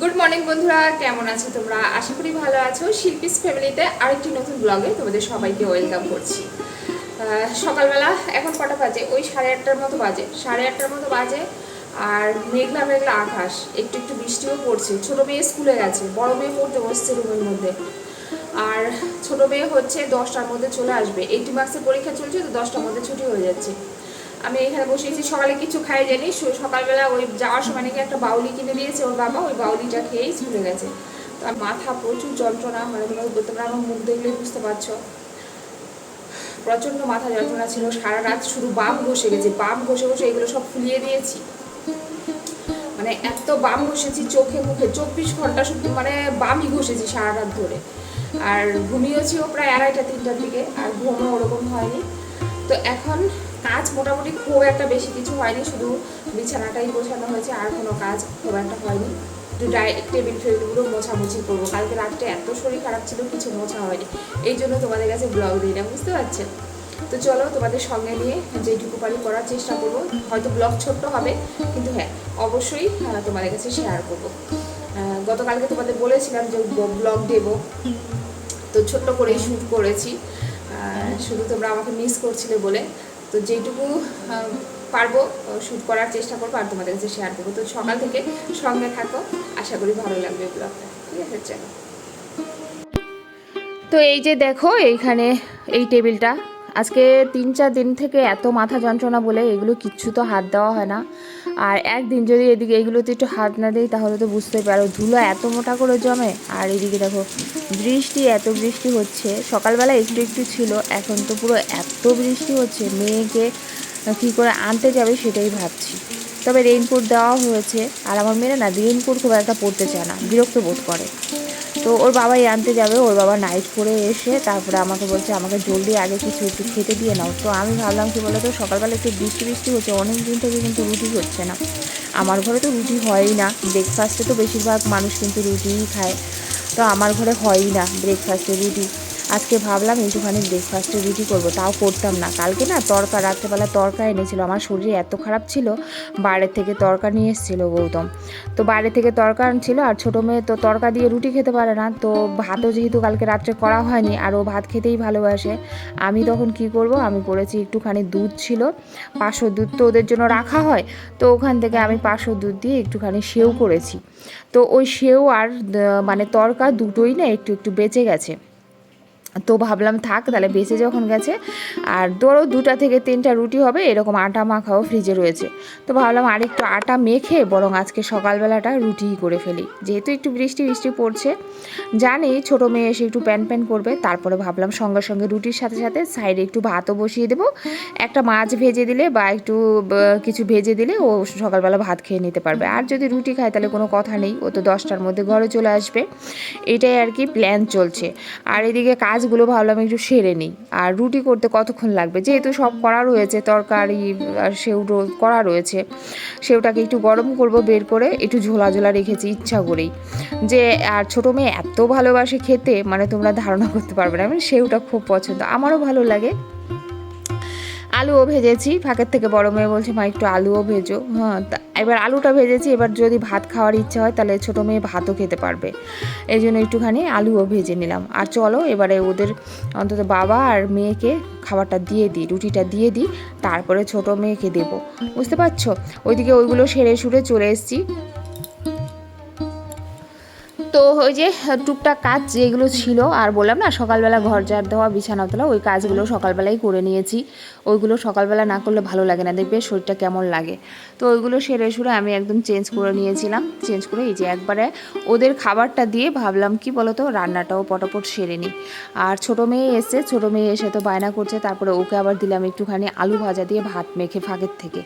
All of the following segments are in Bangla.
গুড মর্নিং বন্ধুরা। কেমন আছো তোমরা? আশা করি ভালো আছো। শিল্পীস ফ্যামিলিতে আরেকটি নতুন ব্লগে তোমাদের সবাইকে ওয়েলকাম করছি। সকালবেলা এখন কটা বাজে? ওই সাড়ে আটটার মতো বাজে। সাড়ে আটটার মতো বাজে আর মেঘলা মেঘলা আকাশ। একটু একটু বৃষ্টিও পড়ছে। ছোট মেয়ে স্কুলে গেছে। বড় মেয়ে পড়তে বসছে রুমের মধ্যে। আর ছোট মেয়ে হচ্ছে দশটার মধ্যে চলে আসবে। এইটি মার্কসের পরীক্ষা চলছে, তো দশটার মধ্যে ছুটি হয়ে যাচ্ছে। আমি এখানে বসেছি, সকালে কিছু খাই জানি সকালবেলা ওই যাওয়ার সময় নাকি একটা বাউলি কিনে দিয়েছে ওর বাবা, ওই বাউলিটা খেয়েই স্কুলে গেছে। তো মাথা প্রচুর যন্ত্রণা মানে তোমরা তোমরা আমার মুখ দেখলেই বুঝতে পারছ। প্রচণ্ড মাথা যন্ত্রণা ছিল, সারা রাত শুধু বাম ঘষে গেছে, বাম ঘষে ঘষে এগুলো সব ফুলিয়ে দিয়েছি। মানে এত বাম ঘষেছি চোখে মুখে, চব্বিশ ঘণ্টা শুধু মানে বামই ঘষেছি সারা রাত ধরে। আর ঘুমিয়েছিও প্রায় আড়াইটা, তিনটার দিকে, আর ঘুমও ওরকম হয়নি। তো এখন কাজ মোটামুটি খুব একটা বেশি কিছু হয়নি শুধু বিছানাটাই গোছানো হয়েছে আর কোনো কাজ খুব একটা হয়নি। একটু টেবিল ফেবিলগুলো মোছামুছি করব। কালকে রাত্রে এত শরীর খারাপ ছিল কিছু মোছা হয়নি। এই জন্য তোমাদের কাছে ব্লগ দিই না বুঝতে পারছেন তো চলো তোমাদের সঙ্গে নিয়ে যেটুকু পারি করার চেষ্টা করব। হয়তো ব্লগ ছোট্ট হবে কিন্তু হ্যাঁ অবশ্যই আহ, তোমাদের কাছে শেয়ার করব। গতকালকে তোমাদের বলেছিলাম যে ব্লগ দেবো। তো ছোট্ট করেই শ্যুট করেছি। শুধু তোমরা আমাকে মিস করছিলে বলে, তো যেটুকু পারব শ্যুট করার চেষ্টা করব আর তোমাদের কাছে শেয়ার করব। তো সকাল থেকে সঙ্গে থাকো, আশা করি ভালো লাগবে ব্লগটা ঠিক আছে, চলো। তো এই যে দেখো, এইখানে এই টেবিলটা। আজকে তিন চার দিন থেকে এত মাথা যন্ত্রণা বলে এগুলো কিচ্ছু তো হাত দেওয়া হয় না। আর একদিন যদি এদিকে এগুলোতে একটু হাত না দিই, তাহলে তো বুঝতেই পারো ধুলো এত মোটা করে জমে। আর এদিকে দেখো, বৃষ্টি, এত বৃষ্টি হচ্ছে। সকালবেলা একটু একটু ছিল, এখন তো পুরো এত বৃষ্টি হচ্ছে। মেয়েকে কী করে আনতে যাবে সেটাই ভাবছি। তবে রেইনকোট দেওয়া হয়েছে। আর আমার মেয়েরা না রেইনকোট খুব একটা পরতে চায় না, বিরক্ত বোধ করে। তো ওর বাবাই আনতে যাবে, ওর বাবা নাইট করে এসে তারপরে আমাকে বলছে, আমাকে জলদি আগে কিছু একটু খেতে দিয়ে নাও। তো আমি ভাবলাম কি বলতো, সকালবেলা একটু বৃষ্টি বৃষ্টি হচ্ছে, অনেক দিন থেকে কিন্তু রুটি হচ্ছে না। আমার ঘরে তো রুটি হয়ই না ব্রেকফাস্টে তো বেশিরভাগ মানুষ কিন্তু রুটিই খায়। তো আমার ঘরে হয়ই না ব্রেকফাস্টে রুটি। আজকে ভাবলাম একটুখানি ব্রেকফাস্টে রুটি করব, তাও করতাম না। কালকে না তরকা, রাত্রেবেলা তরকা এনেছিল, আমার শরীর এত খারাপ ছিল বাইরের থেকে তরকা নিয়ে এসেছিল গৌতম। তো বাইরে থেকে তরকা আনছিল, আর ছোটো মেয়ে তো তরকা দিয়ে রুটি খেতে পারে না, তো ভাতও যেহেতু কালকে রাত্রে করা হয়নি, আর ও ভাত খেতেই ভালোবাসে, আমি তখন কি করব, আমি করেছি একটুখানি দুধ ছিল, পাঁচশো দুধ তো ওদের জন্য রাখা হয়, তো ওখান থেকে আমি পাঁচশো দুধ দিয়ে একটুখানি সেও করেছি। তো ওই সেও আর মানে তরকা দুটোই না একটু একটু বেঁচে গেছে। তো ভাবলাম থাক, তাহলে বেঁচে যখন গেছে। আর ধরো দুটা থেকে তিনটা রুটি হবে, এরকম আটা মাখাও ফ্রিজে রয়েছে। তো ভাবলাম আর একটু আটা মেখে বরং আজকে সকালবেলাটা রুটিই করে ফেলি। যেহেতু একটু বৃষ্টি বৃষ্টি পড়ছে। জানি ছোটো মেয়ে এসে একটু প্যান প্যান করবে, তারপরে ভাবলাম সঙ্গে সঙ্গে রুটির সাথে সাথে সাইডে একটু ভাতও বসিয়ে দেবো। একটা মাছ ভেজে দিলে বা একটু কিছু ভেজে দিলে ও সকালবেলা ভাত খেয়ে নিতে পারবে। আর যদি রুটি খায় তাহলে কোনো কথা নেই, ও তো দশটার মধ্যে ঘরে চলে আসবে। এটাই আর কি প্ল্যান চলছে। আর এদিকে কাজগুলো ভাবলাম একটু সেরে নিই। আর রুটি করতে কতক্ষণ লাগবে? যেহেতু সব করা রয়েছে, তরকারি আর সেউ রো- করা রয়েছে, সেউটাকে একটু গরম করব, বের করে একটু ঝোলা ঝোলা রেখেছি, ইচ্ছা করেই। যে, আর ছোটো মেয়ে এত ভালোবাসে খেতে মানে তোমরা ধারণা করতে পারবে না। আমি সেউটা খুব পছন্দ, আমারও ভালো লাগে। আলুও ভেজেছি ফাঁকের থেকে বড় মেয়ে বলছে, মা, একটু আলুও ভেজো। হ্যাঁ এবার আলুটা ভেজেছি, এবার যদি ভাত খাওয়ার ইচ্ছা হয়, তাহলে ছোটো মেয়ে ভাতও খেতে পারবে। এই জন্য একটুখানি আলুও ভেজে নিলাম। আর চলো, এবারে ওদের অন্তত বাবা আর মেয়েকে খাবারটা দিয়ে দিই, রুটিটা দিয়ে দিই, তারপরে ছোটো মেয়েকে দেবো। বুঝতে পারছ? ওইদিকে ওইগুলো সেরে সুরে চলে এসেছি। তো ওই যে টুকটাক কাজ যেগুলো ছিল, আর বললাম না, সকালবেলা ঘর ঝাড় দেওয়া, বিছানা তোলা, ওই কাজগুলো সকালবেলাই করে নিয়েছি। ওইগুলো সকালবেলা না করলে ভালো লাগে না, দেখবে শরীরটা কেমন লাগে। তো ওইগুলো সেরে সুরে আমি একদম চেঞ্জ করে নিয়েছিলাম। চেঞ্জ করে এই যে একবারে ওদের খাবারটা দিয়ে ভাবলাম, কি বলতো, রান্নাটাও পটাপট সেরে নিই। আর ছোটো মেয়ে এসে ছোটো মেয়ে এসে তো বায়না করছে, তারপরে ওকে আবার দিলাম একটুখানি আলু ভাজা দিয়ে ভাত মেখে ফাঁকের থেকে।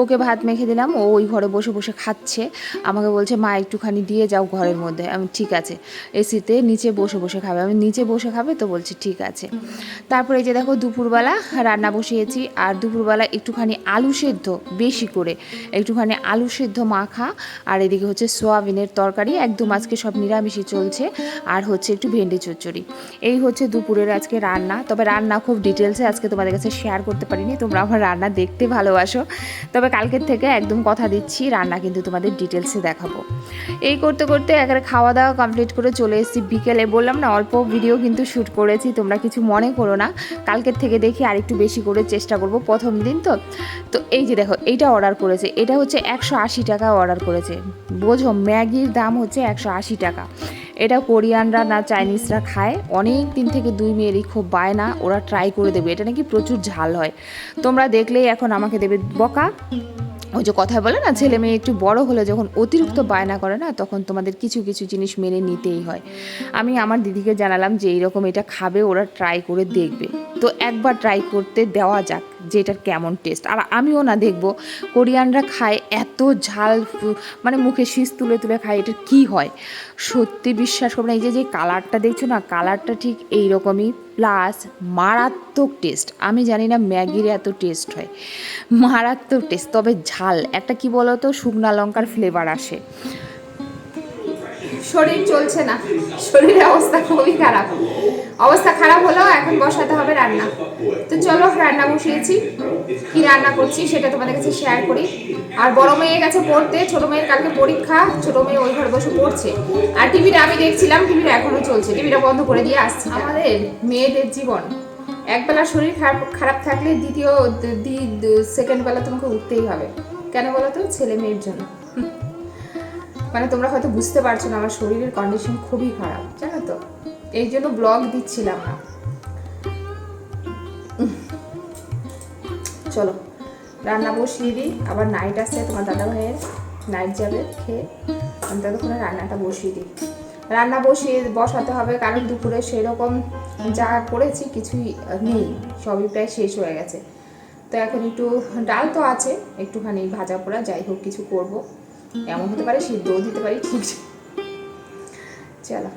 ওকে ভাত মেখে দিলাম, ও ওই ঘরে বসে বসে খাচ্ছে। আমাকে বলছে, মা, একটুখানি দিয়ে যাও ঘরের মধ্যে। আমি ঠিক আছে। এসিতে নিচে বসে বসে খাবে। আমি নিচে বসে খাবে তো বলছি ঠিক আছে। তারপরে এই যে দেখো দুপুরবেলা রান্না বসিয়েছি আর দুপুরবেলা একটুখানি আলু সেদ্ধ, বেশি করে। একটুখানি আলু সেদ্ধ মাখা আর এদিকে হচ্ছে সোয়াবিনের তরকারি। একদম আজকে সব নিরামিষই চলছে আর হচ্ছে একটু ভেন্ডি চচ্চড়ি। এই হচ্ছে দুপুরের আজকে রান্না। তবে রান্না খুব ডিটেলসে আজকে তোমাদের কাছে শেয়ার করতে পারিনি। তোমরা আমার রান্না দেখতে ভালোবাসো। তবে কালকের থেকে একদম কথা দিচ্ছি। রান্না কিন্তু তোমাদের ডিটেলসে দেখাবো। এই করতে করতে একেবারে খাওয়া দাওয়া কমপ্লিট করে চলে এসেছি বিকেলে। বললাম না, অল্প ভিডিও কিন্তু শ্যুট করেছি, তোমরা কিছু মনে করো না। কালকের থেকে দেখি আর একটু বেশি করে চেষ্টা করব, প্রথম দিন তো। তো এই যে দেখো, এইটা অর্ডার করেছে। এটা হচ্ছে একশো আশি টাকা অর্ডার করেছে। বোঝো, ম্যাগির দাম হচ্ছে একশো আশি টাকা। এটা কোরিয়ানরা না চাইনিজরা খায়। অনেক দিন থেকে দুই মেয়েরই খুব বায় না ওরা ট্রাই করে দেবে। এটা নাকি প্রচুর ঝাল হয়। তোমরা দেখলেই এখন আমাকে দেবে বকা। ওই যে কথা বলে না, ছেলে মেয়ে একটু বড় হলে যখন অতিরিক্ত বায়না করে না, তখন তোমাদের কিছু কিছু জিনিস মেনে নিতেই হয়। আমি আমার দিদিকে জানালাম যে, এইরকম এটা খাবে, ওরা ট্রাই করে দেখবে। তো একবার ট্রাই করতে দেওয়া যাক। যে এটার কেমন টেস্ট আর আমিও না দেখব কোরিয়ানরা খায় এত ঝাল মানে মুখে শীষ তুলে তুলে খায়, এটা কি হয়? সত্যি বিশ্বাস করবে না, এই যে যে কালারটা দেখছ না কালারটা ঠিক এই রকমই প্লাস মারাত্মক টেস্ট আমি জানি না ম্যাগির এত টেস্ট হয়। মারাত্মক টেস্ট তবে ঝাল। একটা কি বলো তো শুকনা লঙ্কার ফ্লেভার আসে। শরীর চলছে না। শরীরের অবস্থা খুবই খারাপ। অবস্থা খারাপ হলেও এখন বসাতে হবে রান্না। তো চলো রান্না বসিয়েছি। কি রান্না করছি সেটা তোমাদের কাছে শেয়ার করি। আর বড় মেয়ে গেছে পড়তে, ছোট মেয়ের কালকে পরীক্ষা, ছোট মেয়ে ওই ঘরে বসে পড়ছে। আর টিভিটা আমি দেখছিলাম, টিভিটা এখনও চলছে। টিভিটা বন্ধ করে দিয়ে আসছি। আমাদের মেয়েদের জীবন। একবেলা শরীর খারাপ খারাপ থাকলে দ্বিতীয় সেকেন্ড বেলা তোমাকে উঠতেই হবে। কেন বলো তো? ছেলে মেয়ের জন্য। মানে তোমরা হয়তো বুঝতে পারছ না, আমার শরীরের কন্ডিশন খুবই খারাপ, জানো তো? এই জন্য ব্লগ দিচ্ছিলাম না। চলো, রান্না বসিয়ে দিই। আবার নাইট আসছে তোমার দাদা ভাইয়ের নাইট যাবে, খেয়ে আমি ততক্ষণে রান্নাটা বসিয়ে দিই। রান্না বসিয়ে বসাতে হবে, কারণ দুপুরে সেরকম যা করেছি কিছুই নেই, সবই প্রায় শেষ হয়ে গেছে। তো এখন একটু ডাল তো আছে, একটুখানি ভাজা পোড়া, যাই হোক, কিছু করব। এমন হতে পারে সিদ্ধও দিতে পারি, ঠিক চলো,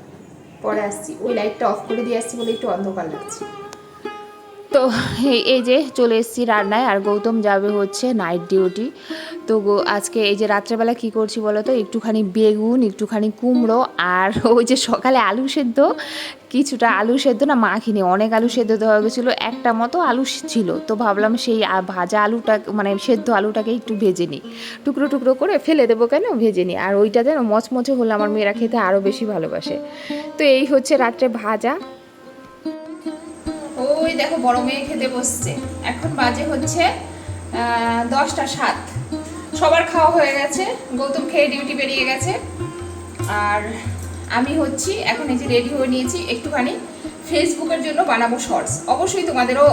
পরে আসছি। ওই লাইটটা অফ করে দিয়ে আসছি বলে একটু অন্ধকার লাগছে। তো এই- এই যে চলে এসেছি রান্নায়, আর গৌতম যাবে হচ্ছে নাইট ডিউটি তো আজকে এই যে রাত্রেবেলা কি করছি বলো তো? একটুখানি বেগুন, একটুখানি কুমড়ো আর ওই যে সকালে আলু সেদ্ধ, কিছুটা আলু সেদ্ধ না মাখিনি, অনেক আলু সেদ্ধ দেওয়া গেছিল, একটা মতো আলু ছিল। তো ভাবলাম সেই ভাজা আলুটা মানে সেদ্ধ আলুটাকে একটু ভেজে নিই। টুকরো টুকরো করে ফেলে দেবো কেন? ভেজে নিই। আর ওইটা যেন মচমচে হলে আমার মেয়েরা খেতে আরও বেশি ভালোবাসে। তো এই হচ্ছে রাত্রে ভাজা। ওই দেখো বড় মেয়ে খেতে বসছে। এখন বাজে হচ্ছে দশটা সাত। সবার খাওয়া হয়ে গেছে। গৌতম খেয়ে ডিউটি বেরিয়ে গেছে। আর আমি হচ্ছি, এখন এই যে রেডি হয়ে নিয়েছি একটুখানি ফেসবুকের জন্য বানাবো শর্টস অবশ্যই তোমাদেরও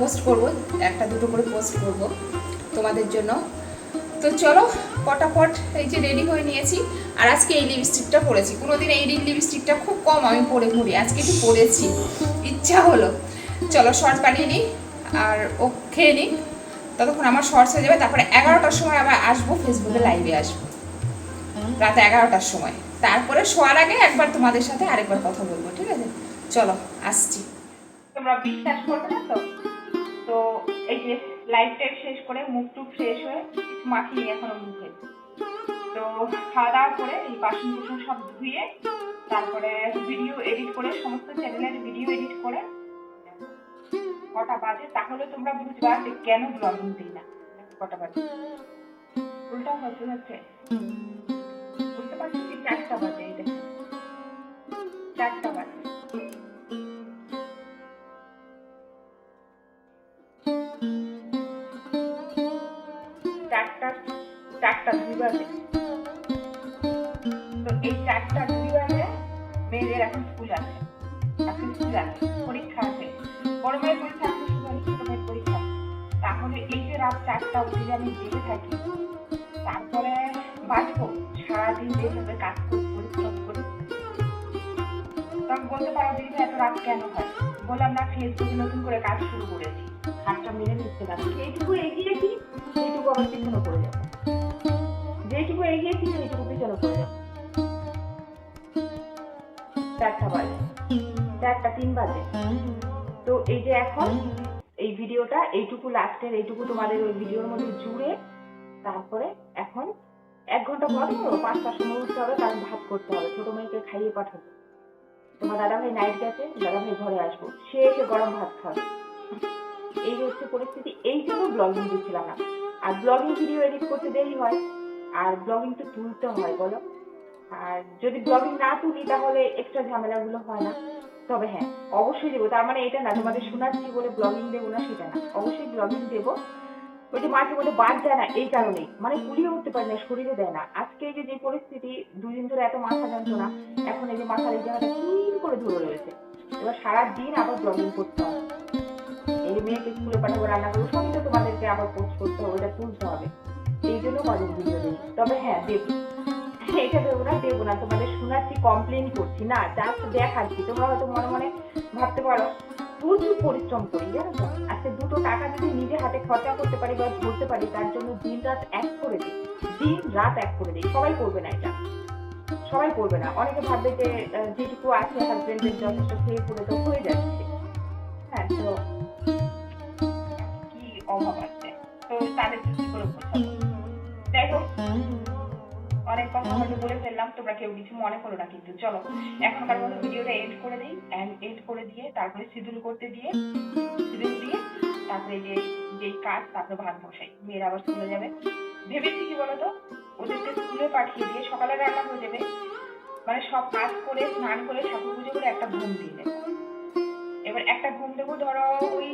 পোস্ট করব, একটা দুটো করে পোস্ট করব তোমাদের জন্য। তো চলো, পটাপট এই যে রেডি হয়ে নিয়েছি। আর আজকে এই লিপস্টিকটা পরেছি। কোনোদিন এই লিপস্টিকটা খুব কম আমি পরে ঘুরি, আজকে একটু পরেছি। ইচ্ছা হলো। চলো শর্টস বানিয়ে নিই, আর ও খেয়ে নিই ততক্ষণ আমার শর্টস হয়ে যাবে, তারপরে এগারোটার সময় আবার আসব ফেসবুকে লাইভে আসব। রাত এগারোটার সময়। তারপরে শোয়ার আগে একবার তোমাদের সাথে আরেকবার কথা বলব, ঠিক আছে? চলো, আসছি। তোমরা বিশ্বাস করবে না তো? তো এই যে লাইভ টাইভ শেষ করে মুখ টুক ফ্রেশ হয়ে কিছু মাখিয়ে এখনও মুখে তো খাওয়া দাওয়া করে এই বাসন কুসন সব ধুয়ে, তারপরে ভিডিও এডিট করে সমস্ত চ্যানেলের ভিডিও এডিট করে কটা বাজে, তাহলে তোমরা বুঝবা যে কেন ব্লগিং দিই না। কটা বাজে? উল্টা হচ্ছে হচ্ছে বুঝতে পারছি কি? চারটা বাজে চারটা বাজে। চারটা বাজে। তো এই চারটা দুই বাজে মেয়েদের এখন স্কুল আছে, পরীক্ষা আছে। বড় মেয়ের পরীক্ষা তাহলে এই যে রাত চারটা অবধি আমি জেগে থাকি, তারপরে বাঁচবো, সারাদিন যেভাবে কাজ করি, পরিশ্রম করি। তখন বলতে পারো দিদি এত রাত কেন হয়? বললাম, না ফেসবুকে নতুন করে কাজ শুরু করেছি। হাতটা মেরে নিচ্ছে না এইটুকু এগিয়েছি এইটুকু আবার পিছনে পড়ে যাব। যেটুকু এগিয়েছি সেইটুকু পিছনে পড়ে যাব। চারটা বাজে। চারটা তিন বাজে। তো এই যে এখন, এই ভিডিওটা, এইটুকু লাস্টের এইটুকু তোমাদের ওই ভিডিওর মধ্যে জুড়ে, তারপরে এখন এক ঘণ্টা পর পাঁচটার সময় উঠতে হবে, কারণ ভাত করতে হবে। ছোট মেয়েকে খাইয়ে পাঠাবো। তোমার দাদা ভাই নাইট গেছে দাদা ভাই ঘরে আসব। সে এসে গরম ভাত খাবে। এই হচ্ছে পরিস্থিতি। এই জন্য ব্লগিং দিচ্ছিলাম না। আর ব্লগিং ভিডিও এডিট করতে দেরি হয়। আর ব্লগিং তো তুলতে হয়, বলো? আর যদি ব্লগিং না তুলি, তাহলে এক্সট্রা ঝামেলাগুলো হয় না। তবে হ্যাঁ অবশ্যই দেবো। তার মানে এটা না, তোমাদের শোনাচ্ছি বলে ব্লগিং দেবো না, সেটা না। অবশ্যই ব্লগিং দেবো। ওই যে মাঝে মধ্যে বাদ দেয় না, এই কারণেই মানে কুলিয়ে উঠতে পারে না, শরীরে দেয় না। আজকে এই যে পরিস্থিতি, দুদিন ধরে এত মাথা যন্ত্রণা, এখন এই যে মাথার এই জায়গাটা কিল করে ধরে রয়েছে। এবার সারা দিন আবার ব্লগিং করতে হবে। এই মেয়েকে স্কুলে পাঠাবো রান্না করব সবই তো তোমাদেরকে আবার পোস্ট করতে হবে ওটা তুলতে হবে। এই জন্য কদিন তবে হ্যাঁ দেবো। এটা দেবো না দেবো না। তোমাদের শোনাচ্ছি কমপ্লেন করছি, না? জাস্ট দেখাচ্ছি। তোমরা হয়তো মনে মনে ভাবতে পারো, প্রচুর পরিশ্রম করি, জানো তো? আজকে দুটো টাকা যদি নিজে হাতে খরচা করতে পারি বা ধরতে পারি, তার জন্য দিন রাত এক করে দিই। দিন রাত এক করে দিই। সবাই করবে না এটা। সবাই করবে না। অনেকে ভাববে যে যেটুকু আছে হাজবেন্ডের যথেষ্ট খেয়ে পড়ে তো হয়ে যাচ্ছে। হ্যাঁ তো কি অভাব আছে? তো তাদের কি করে যাই হোক। অনেক কথা হয়তো বলে ফেললাম, তোমরা কেউ কিছু মনে করো না কিন্তু। চলো, এখনকার মতো ভিডিওটা এড করে দিই এড করে দিয়ে তারপরে শিডিউল করতে দিয়ে শিডিউল দিয়ে তারপরে যে, যেই কাজ, তারপরে ভাত বসাই। মেয়েরা আবার স্কুলে যাবে। ভেবেছি কি বলতো? ওদেরকে স্কুলে পাঠিয়ে দিয়ে সকালে রান্না হয়ে যাবে। মানে সব কাজ করে, স্নান করে, ঠাকুর পুজো করে একটা ঘুম দিয়ে দেবো। এবার একটা ঘুম দেবো, ধরো ওই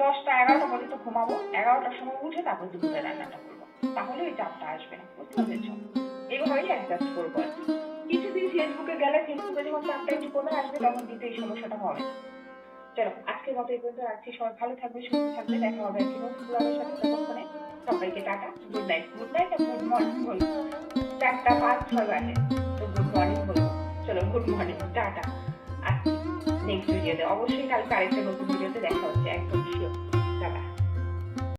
দশটা এগারোটা পর্যন্ত ঘুমাবো। এগারোটার সময় উঠে তারপর দুপুরে রান্নাটা করব। তাহলে ওই চাপটা আসবে না। বুঝতে পেরেছ এইভাবেই অ্যাডজাস্ট করব আর কি। কিছুদিন ফেসবুকে গেলে ফেসবুকে যখন চাপটা একটু কমে আসবে, তখন কিন্তু এই সমস্যাটা হবে। চলো, আজকের মতো এই পর্যন্ত রাখছি। সবাই ভালো থাকবে, সুস্থ থাকবে। দেখা হবে একটি নতুন ব্লগের সাথে। ততক্ষণে সবাইকে tata. Good night good night আর গুড মর্নিং বলব। চারটা পাঁচ, ছয় বাজে। তো গুড মর্নিং বলব। চলো গুড মর্নিং টাটা। আসছি নেক্সট ভিডিওতে অবশ্যই কালকে আরেকটা নতুন ভিডিওতে দেখা হচ্ছে, একদম শিওর টাটা।